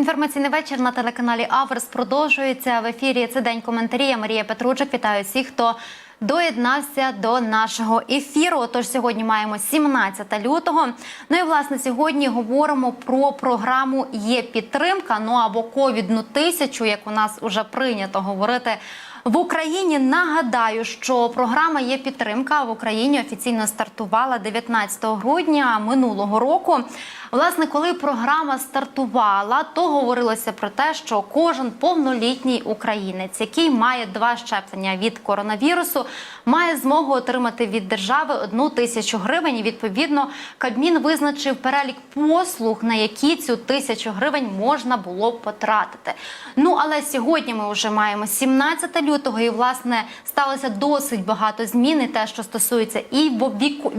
Інформаційний вечір на телеканалі Аверс продовжується в ефірі. Це день коментарі. Марія Петручик. Вітаю всіх, хто доєднався до нашого ефіру. Отож, сьогодні маємо 17 лютого. Ну і власне сьогодні говоримо про програму Є підтримка. Ну або ковідну тисячу, як у нас вже прийнято говорити. В Україні нагадаю, що програма є підтримка в Україні офіційно стартувала 19 грудня минулого року. Власне, коли програма стартувала, то говорилося про те, що кожен повнолітній українець, який має два щеплення від коронавірусу, має змогу отримати від держави одну тисячу гривень. І відповідно Кабмін визначив перелік послуг, на які цю тисячу гривень можна було потратити. Ну але сьогодні ми вже маємо 17 лютого, і власне сталося досить багато змін. І те, що стосується і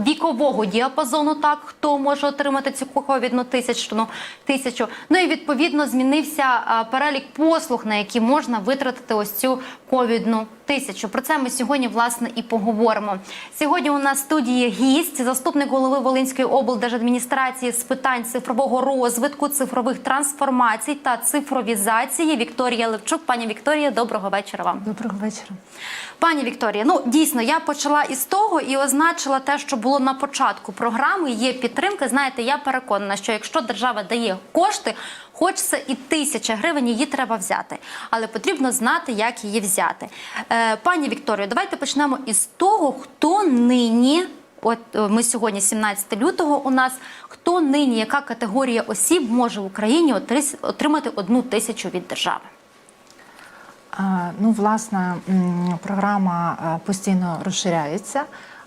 вікового діапазону, так хто може отримати цю ковідну тисячну тисячу. Ну і відповідно змінився перелік послуг, на які можна витратити ось цю ковідну тисячу. Про це ми сьогодні власне і поговоримо. Сьогодні у нас в студії гість, заступник голови Волинської облдержадміністрації з питань цифрового розвитку, цифрових трансформацій та цифровізації Вікторія Левчук. Пані Вікторія, доброго вечора вам. Доброго вечора. Пані Вікторія, ну дійсно я почала із того і означила те, що було на початку програми. Є підтримка. Знаєте, я переконана, що якщо держава дає кошти, хоч це і тисяча гривень, її треба взяти, але потрібно знати, як її взяти. Е, пані Вікторію, давайте почнемо із того, хто нині. От е, ми сьогодні, 17 лютого, у нас хто нині, яка категорія осіб може в Україні отримати одну тисячу від держави? Ну, власне, програма е, постійно розширяється.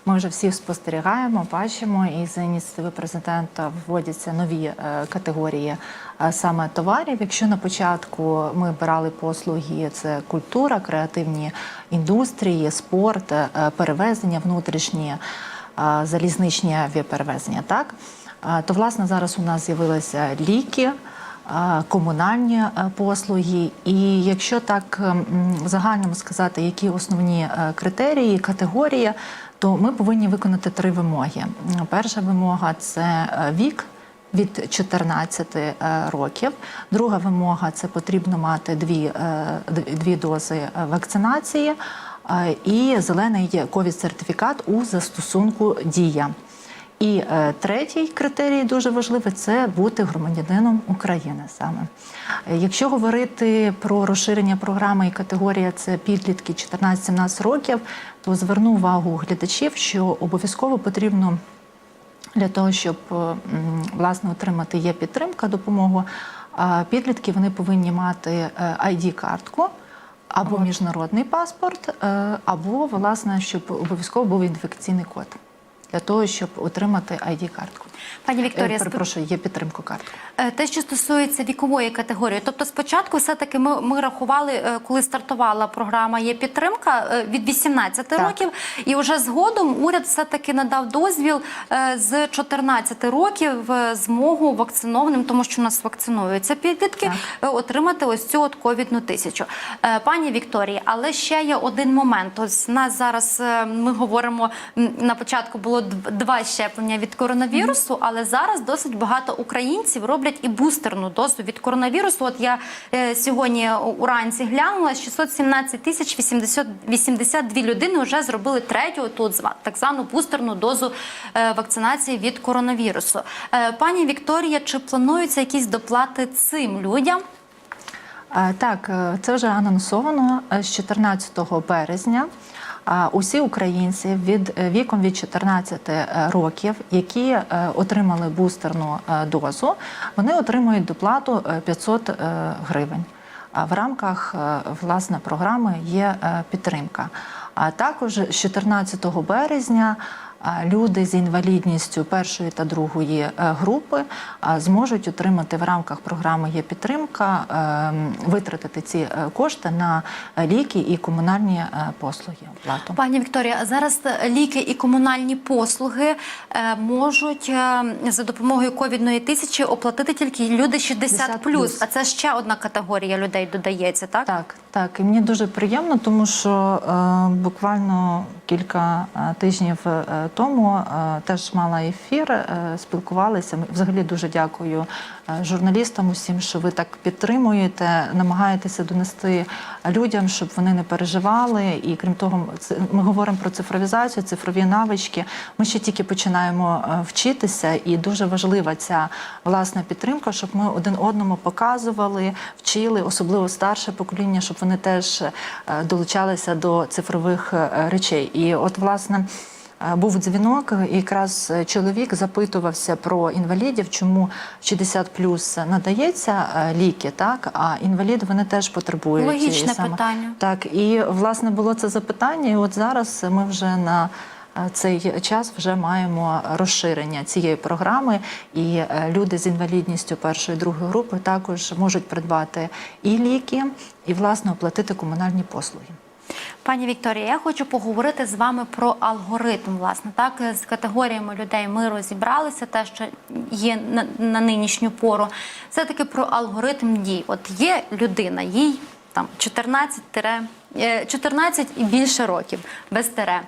Ми вже всі спостерігаємо, бачимо, і за ініціативи президента вводяться нові е, категорії е, саме товарів. Якщо на початку ми брали послуги, це культура, креативні індустрії, спорт, е, перевезення внутрішні, залізничні авіаперевезення, так то власне зараз у нас з'явилися ліки. комунальні послуги. І якщо так м, загально сказати, які основні критерії, категорії, то ми повинні виконати три вимоги. Перша вимога це е, вік. Від 14 е, років. Друга вимога це потрібно мати дві, е, дві дози вакцинації і зелений ковід-сертифікат у застосунку дія. І е, третій критерій дуже важливий це бути громадянином України саме. Е, Якщо говорити про розширення програми і категорія це підлітки 14-17 років, то зверну увагу глядачів, що обов'язково потрібно для того, щоб е, власне отримати є підтримка, допомогу. Підлітки вони повинні мати id картку або міжнародний паспорт, е, або власне, щоб обов'язково був інфекційний код для того, щоб отримати id картку Пані Вікторія, Е, перепрошую, є підтримку картку. Е, Те, що стосується вікової категорії, тобто спочатку все-таки ми, ми рахували, е, коли стартувала програма є підтримка від 18 Так. років, і вже згодом уряд все-таки надав дозвіл з 14 років змогу вакцинованим, тому що у нас вакцинуються підлітки, е, отримати ось цю от ковідну тисячу. Пані Вікторії, але ще є один момент. Ось нас зараз ми говоримо на початку було дв- два щеплення від коронавірусу, але зараз досить багато українців роблять і бустерну дозу від коронавірусу. От я е, сьогодні уранці глянула 617 тисяч 80 82 людини вже зробили третю тут так звану бустерну дозу е, вакцинації від коронавірусу. Е, пані Вікторія, чи плануються якісь доплати цим людям? Е, Так, е, це вже анонсовано е, з 14 березня. Усі українці від е, віком від 14 е, років, які е, отримали бустерну дозу, вони отримують доплату е, 500 е, гривень. В рамках власне програми є підтримка. А також з 14 березня люди з інвалідністю першої та другої е, групи зможуть отримати в рамках програми є підтримка, е, витратити ці е, кошти на е, ліки і комунальні послуги. Оплату. Пані Вікторія, зараз ліки і комунальні послуги можуть за допомогою ковідної тисячі оплатити тільки люди 60 60+. А це ще одна категорія людей додається, так? Так, Так, і мені дуже приємно, тому що е, буквально кілька е, тижнів е, тому е, теж мала ефір, е, спілкувалися. Взагалі дуже дякую журналістам усім, що ви так підтримуєте, намагаєтеся донести людям, щоб вони не переживали. І крім того, ми говоримо про цифровізацію, цифрові навички. Ми ще тільки починаємо е, вчитися, і дуже важлива ця власна підтримка, щоб ми один одному показували, вчили, особливо старше покоління, щоб вони теж е, долучалися до цифрових е, речей. І от, власне. Е, Був дзвінок, і якраз е, чоловік запитувався про інвалідів, чому 60 плюс надається е, ліки, так а інваліди вони теж потребують Логічне саме- питання. Так, і власне було це запитання. І от зараз ми вже на цей час вже маємо розширення цієї програми, і люди з інвалідністю першої другої групи також можуть придбати і ліки, і власне оплатити комунальні послуги. Пані Вікторія, я хочу поговорити з вами про алгоритм. Власне, так з категоріями людей ми розібралися, те, що є на, на нинішню пору. Все таки про алгоритм дій. От є людина, їй там 14 тире, е, 14 і більше років без тире.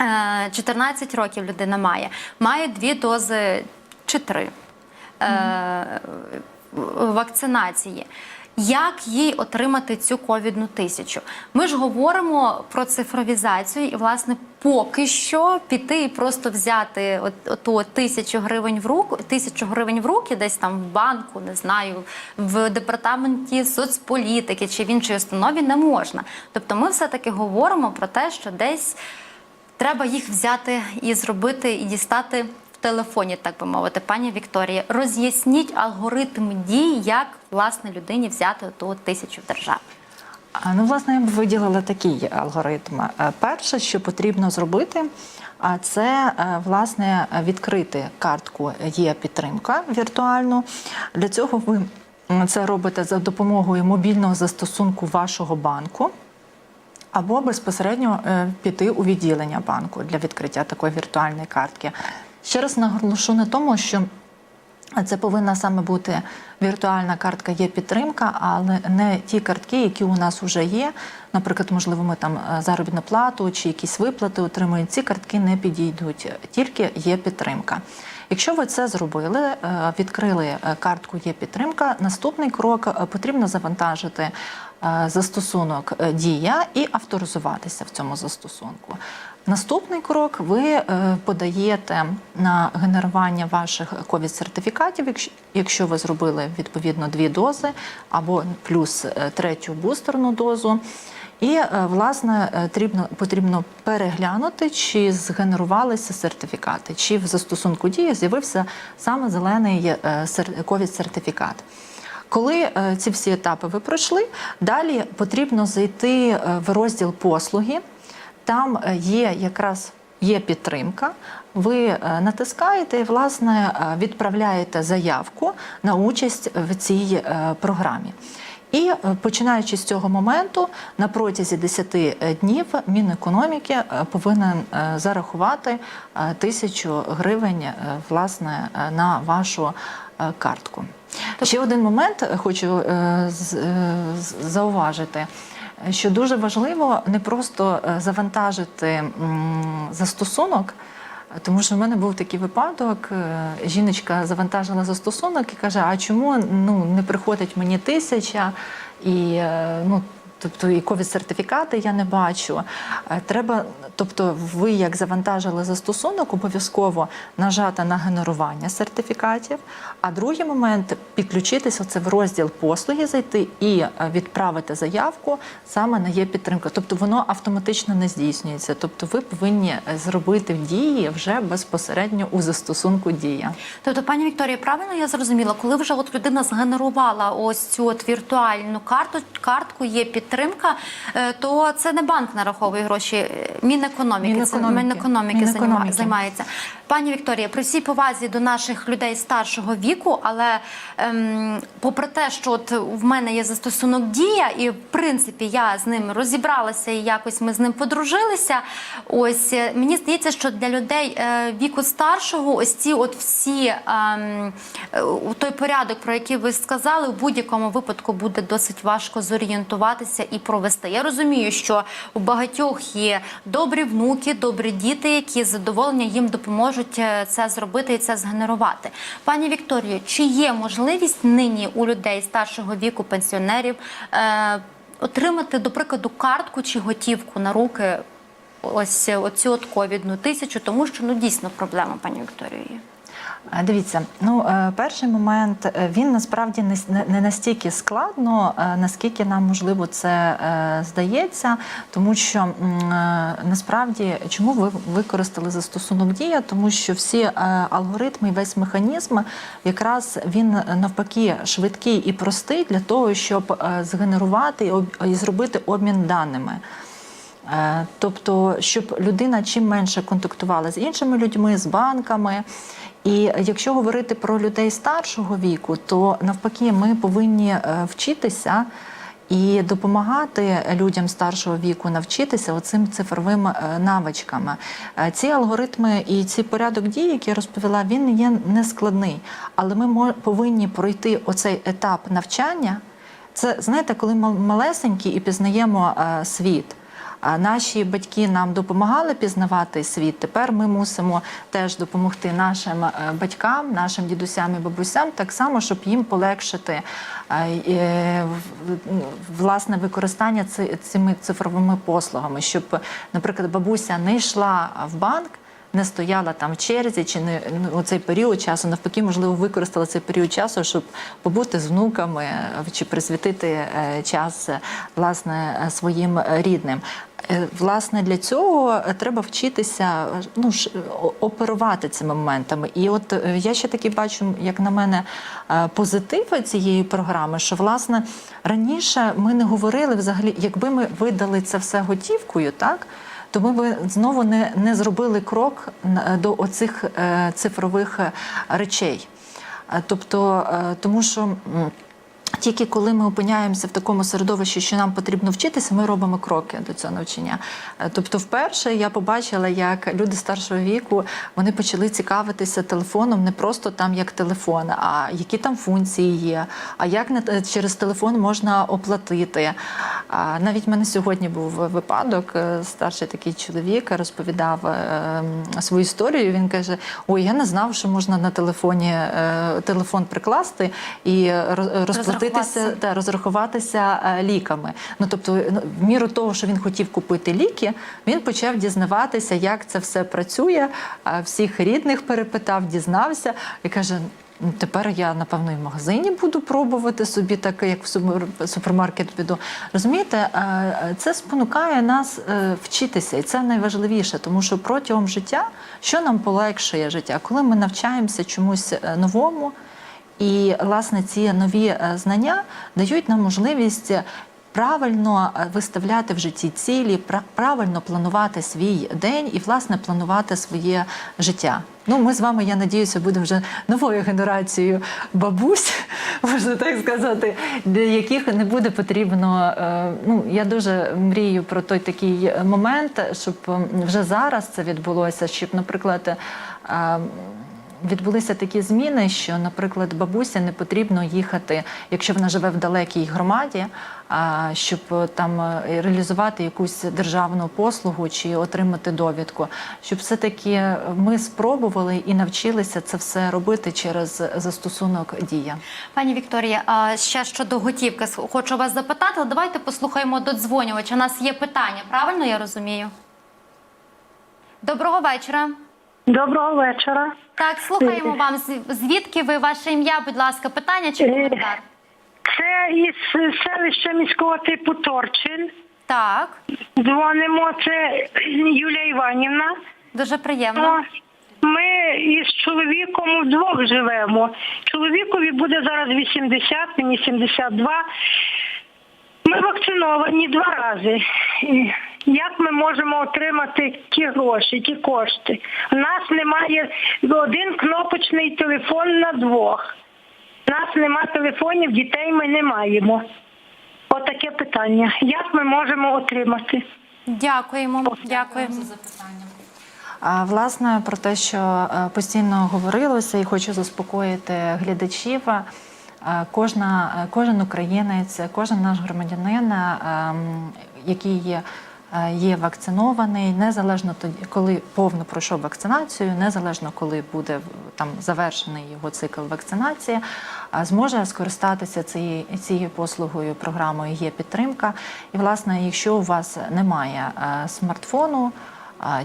Е, 14 років людина має, має дві дози чи три е, вакцинації. Як їй отримати цю ковідну тисячу? Ми ж говоримо про цифровізацію, і власне поки що піти і просто взяти от, оту тисячу гривень в руку, тисячу гривень в руки, десь там в банку, не знаю, в департаменті соцполітики чи в іншій установі не можна. Тобто, ми все таки говоримо про те, що десь треба їх взяти і зробити, і дістати телефоні, так би мовити. Пані Вікторія, роз'ясніть алгоритм дій, як власне людині взяти ту тисячу в державі. Ну, власне, я б виділила такий алгоритм. Е, Перше, що потрібно зробити, це е, власне відкрити картку є підтримка віртуальну. Для цього ви це робите за допомогою мобільного застосунку вашого банку. Або безпосередньо е, піти у відділення банку для відкриття такої віртуальної картки. Ще раз наголошу на тому, що це повинна саме бути віртуальна картка, є підтримка, але не ті картки, які у нас вже є. Наприклад, можливо, ми там е, заробітну плату чи якісь виплати отримуємо. Ці картки не підійдуть, тільки є підтримка. Якщо ви це зробили, е, відкрили е, картку є підтримка. Наступний крок потрібно завантажити застосунок Дія і авторизуватися в цьому застосунку. Наступний крок ви е, подаєте на генерування ваших ковід-сертифікатів, якщо- якщо ви зробили відповідно дві дози або плюс е, третю бустерну дозу. І е, власне потрібно, переглянути, чи згенерувалися сертифікати, чи в застосунку дії з'явився саме зелений е, сер- ковід-сертифікат. Коли ці всі етапи ви пройшли, далі потрібно зайти в розділ послуги. Там е, є якраз є підтримка. Ви е, натискаєте і власне е, відправляєте заявку на участь в цій програмі. І починаючи з цього моменту, на протязі 10 днів Мінекономіки повинен зарахувати тисячу гривень власне на вашу картку. Ще один момент хочу зауважити. Що дуже важливо не просто е, завантажити застосунок, тому що в мене був такий випадок. е, Жіночка завантажила застосунок і каже: А чому ну не приходить мені тисяча і е, ну. Тобто і ковід сертифікати я не бачу. Е, Треба, тобто, ви як завантажили застосунок, обов'язково нажати на генерування сертифікатів. А другий момент підключитися це в розділ послуги, зайти і е, відправити заявку саме на є підтримка. Тобто воно автоматично не здійснюється. Тобто, ви повинні е, зробити дії вже безпосередньо у застосунку дія. Тобто, пані Вікторія, правильно я зрозуміла, коли вже от людина згенерувала ось цю от віртуальну карту, картку є підтримка, е, то це не банк нараховує гроші, е, Мінекономіки. Мінекономіки. Це Мінекономіки, Мінекономіки. займається. Пані Вікторія, при всій повазі до наших людей старшого віку, але ем, попри те, що от в мене є застосунок дія, і в принципі я з ним розібралася і якось ми з ним подружилися. Ось е, мені здається, що для людей е, віку старшого, ось ці от всі ем, той порядок, про який ви сказали, в будь-якому випадку буде досить важко зорієнтуватися розібратися і провести. Я розумію, що у багатьох є добрі внуки, добрі діти, які з задоволення їм допоможуть е, це зробити і це згенерувати. Пані Вікторію, чи є можливість нині у людей старшого віку, пенсіонерів е, отримати, до прикладу, картку чи готівку на руки? Ось оцю от ковідну тисячу, тому що ну дійсно проблема, пані Вікторію. Дивіться, ну е, перший момент е, він насправді не настільки складно, е, наскільки нам можливо це здається, тому що насправді чому ви використали застосунок дія? Тому що всі алгоритми, весь механізм, якраз він навпаки швидкий і простий для того, щоб згенерувати і зробити обмін даними. Тобто, щоб людина чим менше контактувала з іншими людьми, з банками. І якщо говорити про людей старшого віку, то навпаки, ми повинні е, вчитися і допомагати людям старшого віку навчитися оцим цифровим е, навичкам. Е, Ці алгоритми і ці порядок дій, який я розповіла, він є нескладний, але ми повинні пройти оцей етап навчання. Це знаєте, коли мал- малесенькі і пізнаємо світ. Наші батьки нам допомагали пізнавати світ. Тепер ми мусимо теж допомогти нашим е, батькам, нашим дідусям і бабусям, так само, щоб їм полегшити е, е, власне використання цими цифровими послугами, щоб, наприклад, бабуся не йшла в банк. Не стояла там в черзі, чи не ну, у цей період часу, навпаки, можливо, використала цей період часу, щоб побути з внуками чи присвятити час власне своїм рідним. Е, Власне, для цього е, треба вчитися е, ну, оперувати цими моментами. І от я ще таки бачу, як на мене, е, позитив цієї програми, що власне раніше ми не говорили взагалі, якби ми видали це все готівкою, так то ми б знову не, не зробили крок до оцих цифрових речей. Тобто, тому що. Тільки коли ми опиняємося в такому середовищі, що нам потрібно вчитися, ми робимо кроки до цього навчання. Е, Тобто, вперше я побачила, як люди старшого віку вони почали цікавитися телефоном не просто там як телефон, а які там функції є, а як е, через телефон можна оплатити. Навіть в мене сьогодні був випадок. е, Старший такий чоловік розповідав свою історію. Він каже: Ой, я не знав, що можна на телефоні телефон прикласти і роз- розплатитися Розрахуватися. та розрахуватися е, ліками. Ну тобто, ну, в міру того, що він хотів купити ліки, він почав дізнаватися, як це все працює. Всіх рідних перепитав, дізнався і каже. «Ну, Тепер я напевно і в магазині буду пробувати собі, так як в супер- супермаркет піду. Розумієте, е, це спонукає нас е, вчитися, і це найважливіше, тому що протягом життя, що нам полегшує життя, коли ми навчаємося чомусь новому, і власне ці нові е, знання дають нам можливість. Правильно е, виставляти в житті цілі, пра- правильно планувати свій день і власне планувати своє життя. Ну, ми з вами, я надіюся, будемо вже новою генерацією бабусь, можна так сказати, для яких не буде потрібно. е, Ну, я дуже мрію про той такий момент, щоб вже зараз це відбулося, щоб, наприклад. Е, Відбулися такі зміни, що, наприклад, бабусі не потрібно їхати, якщо вона живе в далекій громаді, щоб е, там е, реалізувати якусь державну послугу чи отримати довідку. Щоб все-таки ми спробували і навчилися це все робити через застосунок дія. Пані Вікторія, а ще щодо готівки, хочу вас запитати, але давайте послухаємо додзвонювача. У нас є питання, правильно я розумію? Доброго вечора. Доброго вечора. Так, слухаємо вам. Звідки ви ваше ім'я, будь ласка, питання чи коментар? Це із селища міського типу Торчин. Так, Дзвонимо. Це Юлія Іванівна. дуже приємно. Ми із чоловіком вдвох живемо. Чоловікові буде зараз 80, мені 72. Ми вакциновані два рази. Як ми можемо отримати ті гроші, ті кошти? У нас немає один кнопочний телефон на двох. У нас немає телефонів, дітей ми не маємо. Отаке питання. Як ми можемо отримати? Дякуємо. Дякуємо. А власне про те, що е, постійно говорилося, і хочу заспокоїти глядачів. е, кожна, е, кожен українець, кожен наш громадянин, який є. Е, Є вакцинований незалежно тоді, коли повно пройшов вакцинацію, незалежно коли буде там завершений його цикл вакцинації, а зможе скористатися цією цією послугою програмою є підтримка. І власне, якщо у вас немає е, смартфону,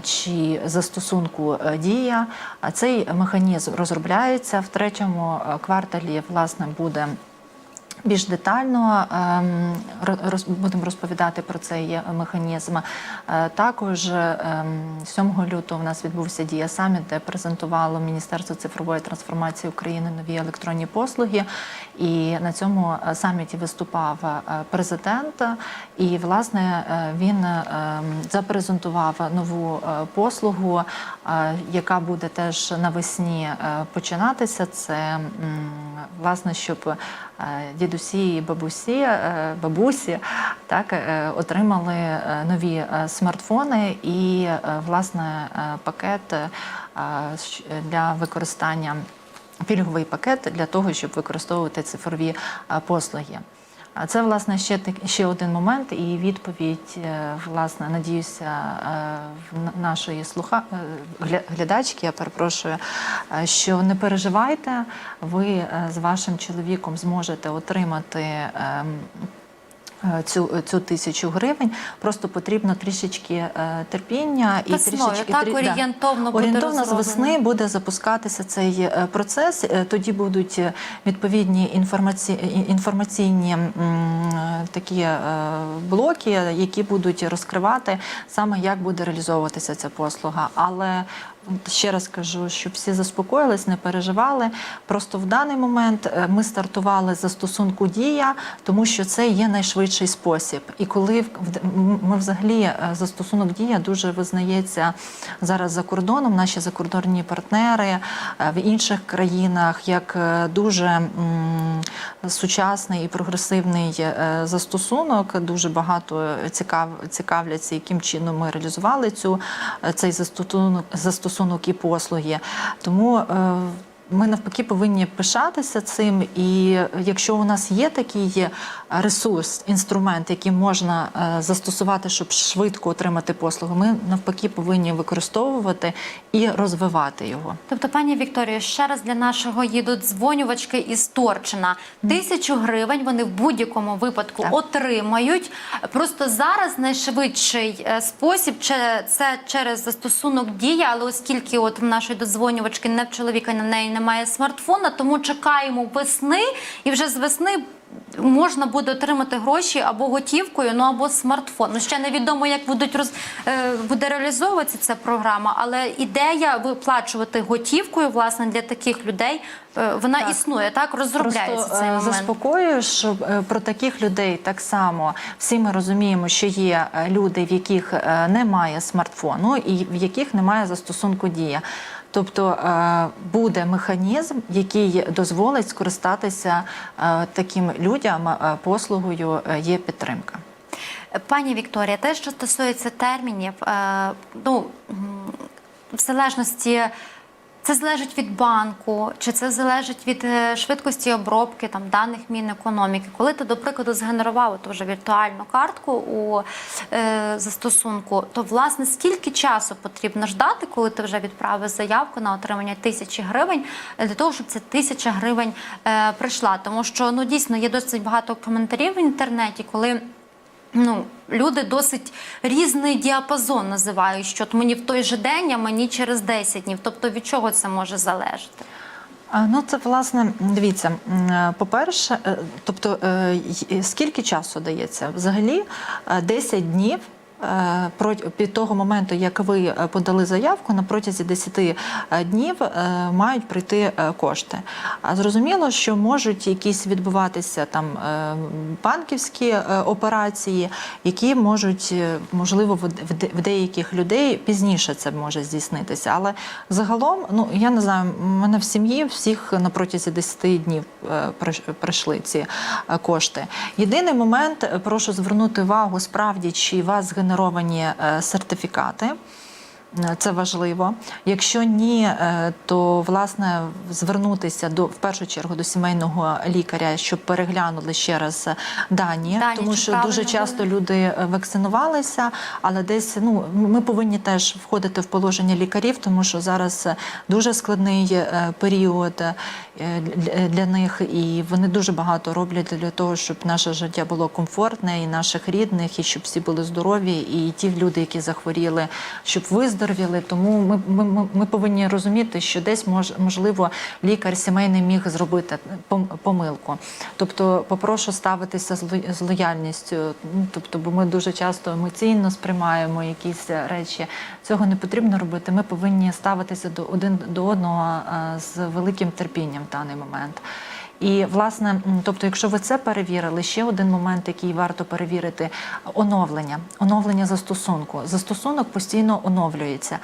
чи застосунку е, дія. А Цей механізм розробляється в третьому е, кварталі. Власне буде. Більш детально ем, будемо розповідати про цей механізм. Е, Також ем, 7 лютого в нас відбувся дія саміт, де презентувало Міністерство цифрової трансформації України нові електронні послуги. І на цьому е, саміті виступав е, президент. І власне він ем, запрезентував нову послугу, яка буде теж навесні починатися. Це власне, щоб дідусі і бабусі, е, бабусі так е, отримали е, нові е, смартфони і е, власне е, пакет е, для використання. Пільговий пакет для того, щоб використовувати цифрові е, послуги. А це власне ще так ще один момент, і відповідь, е, власне, надіюся, е, нашої слуха е, глядачки, я перепрошую, що не переживайте, ви з вашим чоловіком зможете отримати. Е, Цю, цю тисячу гривень просто потрібно трішечки е, терпіння і Весною, трішечки так, трі- орієнтовно буде орієнтовно з весни буде запускатися цей е, процес. Е, Тоді будуть е, відповідні інформаці... інформаційні м, е, такі е, блоки, які будуть розкривати саме як буде реалізовуватися ця послуга. Але ще раз кажу, щоб всі заспокоїлись, не переживали. Просто в даний момент е, ми стартували застосунку дія, тому що це є найшвидший спосіб. І коли ми взагалі е, застосунок дія дуже визнається зараз за кордоном, наші закордонні партнери е, в інших країнах, як дуже сучасний і прогресивний застосунок. Дуже багато цікав, цікавляться, яким чином ми реалізували цю цей застосунок, застосунок і послуги. Тому е, ми навпаки повинні пишатися цим. І якщо у нас є такий ресурс, інструмент, який можна е, застосувати, щоб швидко отримати послугу, ми навпаки повинні використовувати і розвивати його. Тобто, пані Вікторію, ще раз для нашого їдуть дзвонювачки із Торчина. Тисячу гривень вони в будь-якому випадку Так. отримають. Просто зараз найшвидший е, спосіб це через застосунок дія, але оскільки от в нашої додзвонювачки не в чоловіка на неї немає смартфона, тому чекаємо весни і вже з весни. Можна буде отримати гроші або готівкою, ну або смартфон. Ну ще невідомо, як будуть роз е, буде реалізовуватися ця програма, але ідея виплачувати готівкою власне для таких людей е, вона Так. існує. Так розробляється Просто цей е, момент. заспокоюю, що про таких людей так само всі ми розуміємо, що є люди, в яких немає смартфону і в яких немає застосунку дія. Тобто е, буде механізм, який дозволить скористатися е, таким людям е, послугою є підтримка. Пані Вікторія, те, що стосується термінів, ну в залежності. Це залежить від банку, чи це залежить від е, швидкості обробки там даних Мінекономіки. Коли ти, до прикладу, згенерував ту вже віртуальну картку у е, застосунку, то власне скільки часу потрібно ждати, коли ти вже відправив заявку на отримання тисячі гривень, е, для того, щоб ця тисяча гривень е, прийшла? Тому що ну дійсно є досить багато коментарів в інтернеті, коли ну, люди досить різний діапазон називають, що от мені в той же день, а мені через 10 днів. Тобто від чого це може залежати? Ну, це власне, дивіться, е, по-перше, е, тобто е, скільки часу дається? Взагалі е, 10 днів. Е, Від того моменту, як ви е, подали заявку, на протязі 10 днів е, мають прийти кошти. А зрозуміло, що можуть якісь відбуватися там банківські операції, які можуть, можливо, в в де- в деяких людей пізніше це може здійснитися. Але загалом, ну я не знаю, в мене в сім'ї всіх на протязі 10 днів прийшли ці кошти. Єдиний момент, прошу звернути увагу, справді, чи вас згенеровані е, сертифікати. Е, це важливо. Якщо ні, е, то власне звернутися до в першу чергу до сімейного лікаря, щоб переглянули ще раз дані, Дані, тому що дуже часто люди е, вакцинувалися, але десь ну ми повинні теж входити в положення лікарів, тому що зараз е, дуже складний е, період е, для- них, і вони дуже багато роблять для того, щоб наше життя було комфортне, і наших рідних, і щоб всі були здорові, і ті люди, які захворіли, щоб виздоровіли. Тому ми, ми, ми- ми повинні розуміти, що десь мож, можливо лікар сімейний міг зробити пом- помилку. Тобто, попрошу ставитися з ло- лояльністю. Ну, тобто, бо ми дуже часто емоційно сприймаємо якісь речі. Цього не потрібно робити. Ми повинні ставитися до один до одного е, з великим терпінням в даний момент. І власне, тобто, якщо ви це перевірили, ще один момент, який варто перевірити, оновлення, оновлення застосунку. Застосунок постійно оновлюється.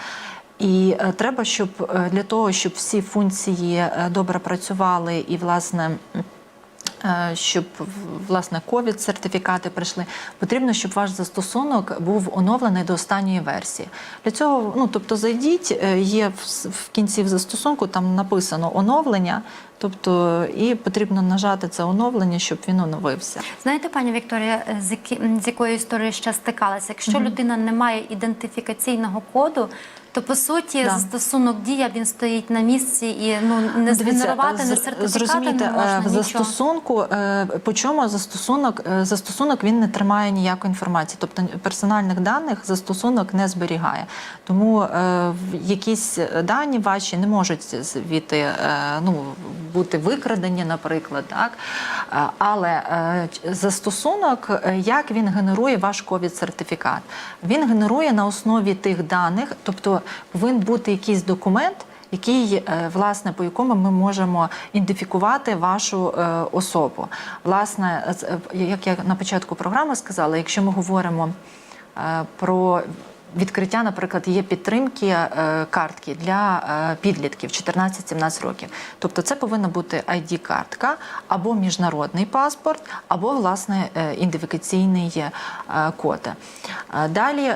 І е, треба, щоб е, для того, щоб всі функції е, добре працювали і власне. Щоб власне ковід сертифікати прийшли, потрібно, щоб ваш застосунок був оновлений до останньої версії. Для цього, ну тобто, зайдіть, є в кінці в застосунку, там написано оновлення, тобто і потрібно нажати це оновлення, щоб він оновився. Знаєте, пані Вікторія, з якою історією ще стикалася? Якщо людина не має ідентифікаційного коду, то по суті Да. застосунок дія він стоїть на місці і ну не згенерувати, не сертифікати не можна е, в нічого. застосунку, е, по чому застосунок, е, застосунок він не тримає ніякої інформації, тобто персональних даних застосунок не зберігає. Тому е, якісь дані ваші не можуть звідти е, ну, бути викрадені, наприклад. Так? Але е, застосунок, як він генерує ваш ковід-сертифікат? Він генерує на основі тих даних, тобто повинен бути якийсь документ який е, власне по якому ми можемо ідентифікувати вашу е, особу. Власне, е, як я на початку програми сказала, якщо ми говоримо про відкриття, наприклад, є підтримки картки для підлітків 14-17 років. Тобто це повинна бути ID-картка або міжнародний паспорт, або власне ідентифікаційний код. Далі.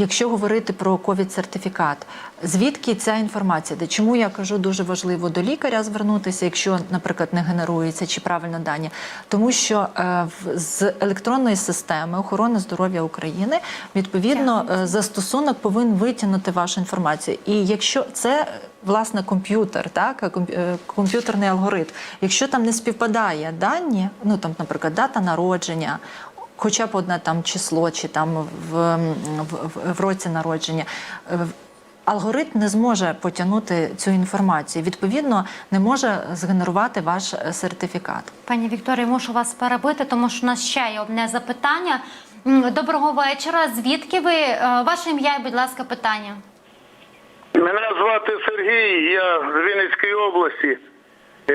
Е, Якщо говорити про ковід-сертифікат, звідки ця інформація? Де чому я кажу дуже важливо до лікаря звернутися, якщо, наприклад, не генерується чи правильно дані, тому що е, з електронної системи охорони здоров'я України відповідно е, застосунок повинен витягнути вашу інформацію. І якщо це власне комп'ютер, так комп- е, комп'ютерний алгоритм, якщо там не співпадає дані, ну там, наприклад, дата народження хоча б одне там число чи там в, в, в, в році народження. е, Алгоритм не зможе потягнути цю інформацію. Відповідно, не може згенерувати ваш е, сертифікат. Пані Вікторія, мушу вас перебити, тому що у нас ще є одне запитання. Доброго вечора. Звідки ви? Е, Ваше ім'я, і, будь ласка, питання. Мене звати Сергій, я з Вінницької області.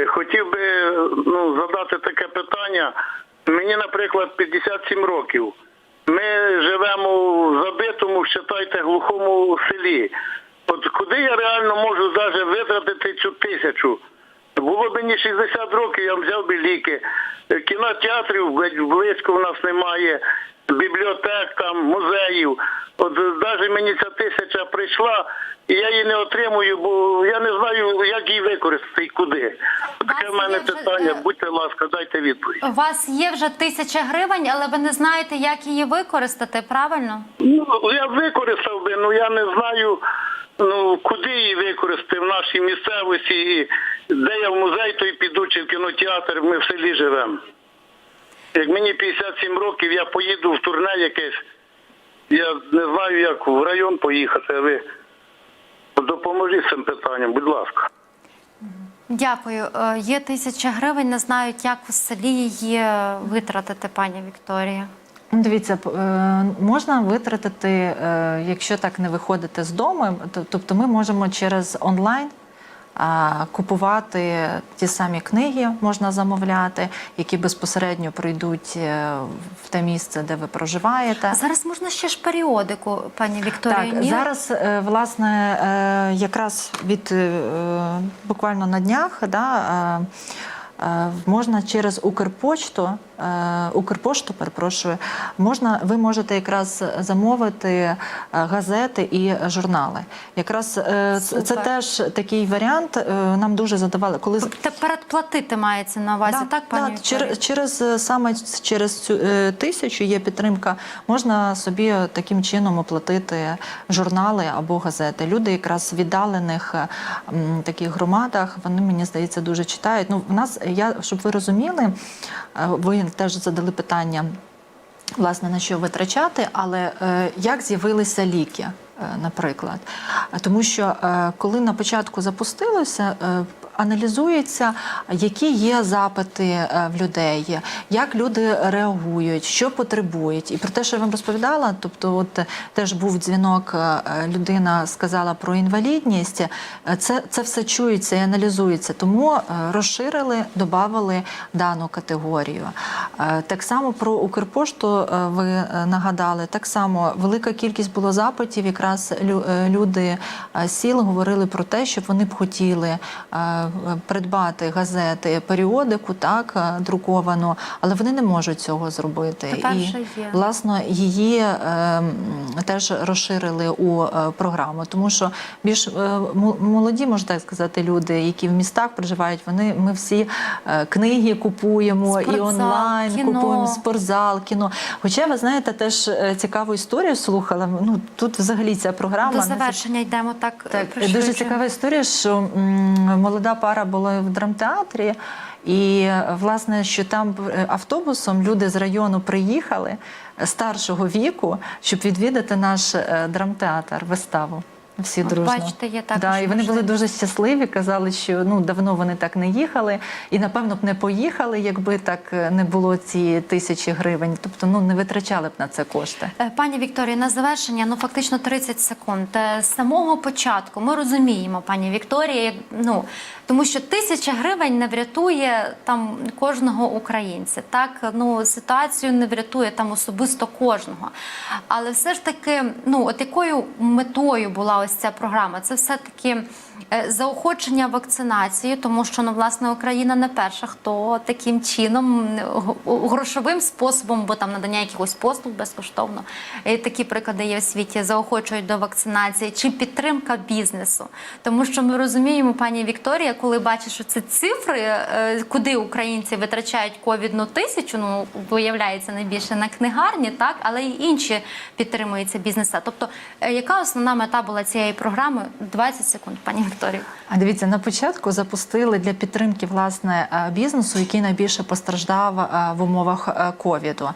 Хотів би ну, задати таке питання. Мені, наприклад, 57 років. Ми живемо в забитому, вважайте, глухому селі. От куди я реально можу навіть витратити цю тисячу? Було б мені 60 років, я взяв би ліки. Кінотеатрів близько в нас немає, бібліотек, там, музеїв. От навіть мені ця тисяча прийшла, і я її не отримую, бо я не знаю, як її використати і куди. Таке в мене вже, питання. е, Будьте ласка, дайте відповідь. У вас є вже тисяча гривень, але ви не знаєте, як її використати, правильно? Ну, я використав би, ну я не знаю, ну куди її використати в нашій місцевості, і де я в музей, то й піду, чи в кінотеатр, ми в селі живемо. Як мені 57 років, я поїду в турне якесь, я не знаю, як в район поїхати, а ви допоможіть з цим питанням, будь ласка. Дякую. Е, Є тисяча гривень, не знають, як у селі її витратити, пані Вікторія. Ну, Дивіться, е, можна витратити, е, якщо так не виходити з дому, тобто ми можемо через онлайн. Купувати ті самі книги можна замовляти, які безпосередньо прийдуть е, в те місце, де ви проживаєте. Зараз можна ще ж періодику, пані Вікторія. Так, ні? зараз е, власне е, якраз від буквально на днях да, можна через Укрпочту Укрпошту, перепрошую, можна ви можете якраз замовити е, газети і журнали. Якраз е, це теж такий варіант. е, Нам дуже задавали, коли Тобто передплатити мається на увазі, Да, так, пані да, через, через е, саме через цю е, тисячу є підтримка. Можна собі таким чином оплатити журнали або газети. Люди якраз в віддалених е, таких громадах вони мені здається дуже читають. Ну в нас я щоб ви розуміли, е, теж задали питання. Власне, на що витрачати, але е, як з'явилися ліки, е, наприклад, тому що е, коли на початку запустилося, аналізується, які є запити е, в людей, як люди реагують, що потребують. І про те, що я вам розповідала, тобто, от теж був дзвінок, е, людина сказала про інвалідність. е, Це, це все чується і аналізується. Тому розширили, додали дану категорію. Так само про Укрпошту ви нагадали. Так само велика кількість було запитів. Якраз лю- люди сіл говорили про те, щоб вони б хотіли придбати газети, періодику, так е, друковану, але вони не можуть цього зробити. Тепер І є. власно її е, теж розширили у е, програму, тому що більш е, молоді, можна так сказати, люди, які в містах проживають, вони ми всі е, книги купуємо і онлайн кіно. купуємо спортзал, кіно. Хоча ви знаєте, теж цікаву історію слухала. Ну тут взагалі ця програма До завершення йдемо так. так, дуже цікава історія, що м, молода пара була в драмтеатрі, і власне, що там е, автобусом люди з району приїхали е, старшого віку, щоб відвідати наш е, драмтеатр, виставу. Всі От дружно. бачите, є також да, і вони були дуже щасливі, казали, що ну давно вони так не їхали, і напевно б не поїхали, якби так е, не було ці тисячі гривень. Тобто, ну не витрачали б на це кошти. Е, Пані Вікторія, на завершення, ну фактично 30 секунд. Е, З самого початку ми розуміємо, пані Вікторія, як- ну тому що тисяча гривень не врятує там кожного українця. Так ну ситуацію не врятує там особисто кожного. Але все ж таки, ну от якою метою була ось ця програма? Це все таки заохочення вакцинації, тому що ну власне Україна не перша, хто таким чином е, грошовим способом, бо там надання якихось послуг безкоштовно. Такі приклади є в світі, заохочують до вакцинації чи підтримка бізнесу. Тому що ми розуміємо, пані Вікторія, коли бачиш, що це цифри, е, куди українці витрачають ковідну тисячу, ну виявляється найбільше на книгарні, так але й інші підтримуються бізнеса. Тобто, е, яка основна мета була цієї програми? 20 секунд, пані Вікторія. А дивіться, на початку запустили для підтримки власне е, бізнесу, який найбільше постраждав е, в умовах е, ковіду,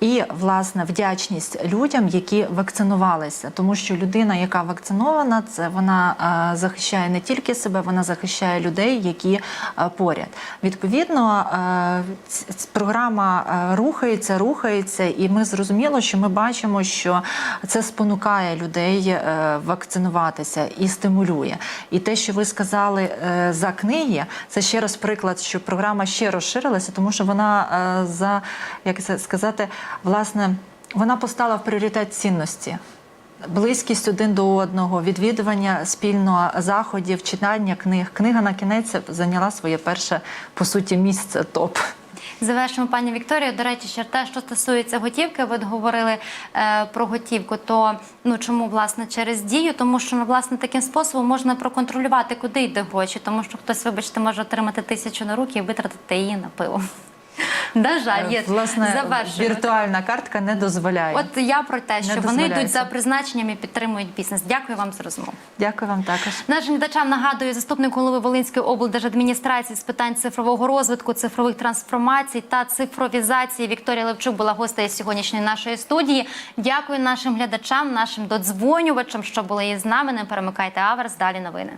і власне вдячність людям, які вакцинувалися, тому що людина, яка вакцинована, це вона захищає не тільки себе, вона захищає людей, які поряд. Відповідно, програма рухається, рухається, і ми зрозуміло, що ми бачимо, що це спонукає людей вакцинуватися і стимулює. Те, що ви сказали е, за книги, це ще раз приклад, що програма ще розширилася, тому що вона е, за як це сказати, власне, вона постала в пріоритет цінності. Близькість один до одного, відвідування спільно заходів, читання книг. Книга на кінець зайняла своє перше по суті місце топ. Завершимо, пані Вікторію. До речі, ще те, що стосується готівки, ви говорили е, про готівку. То ну чому власне через дію? Тому що ну, власне таким способом можна проконтролювати, куди йде гроші, тому що хтось, вибачте, може отримати тисячу на руки і витратити її на пиво. На жаль, є Власне, завершуємо. віртуальна картка не дозволяє. От я про те, що вони йдуть за призначенням і підтримують бізнес. Дякую вам за розмову. Дякую вам також. Нашим глядачам нагадую заступник голови Волинської облдержадміністрації з питань цифрового розвитку, цифрових трансформацій та цифровізації. Вікторія Левчук була гостею сьогоднішньої нашої студії. Дякую нашим глядачам, нашим додзвонювачам, що були із нами. Не перемикайте аверс. Далі новини.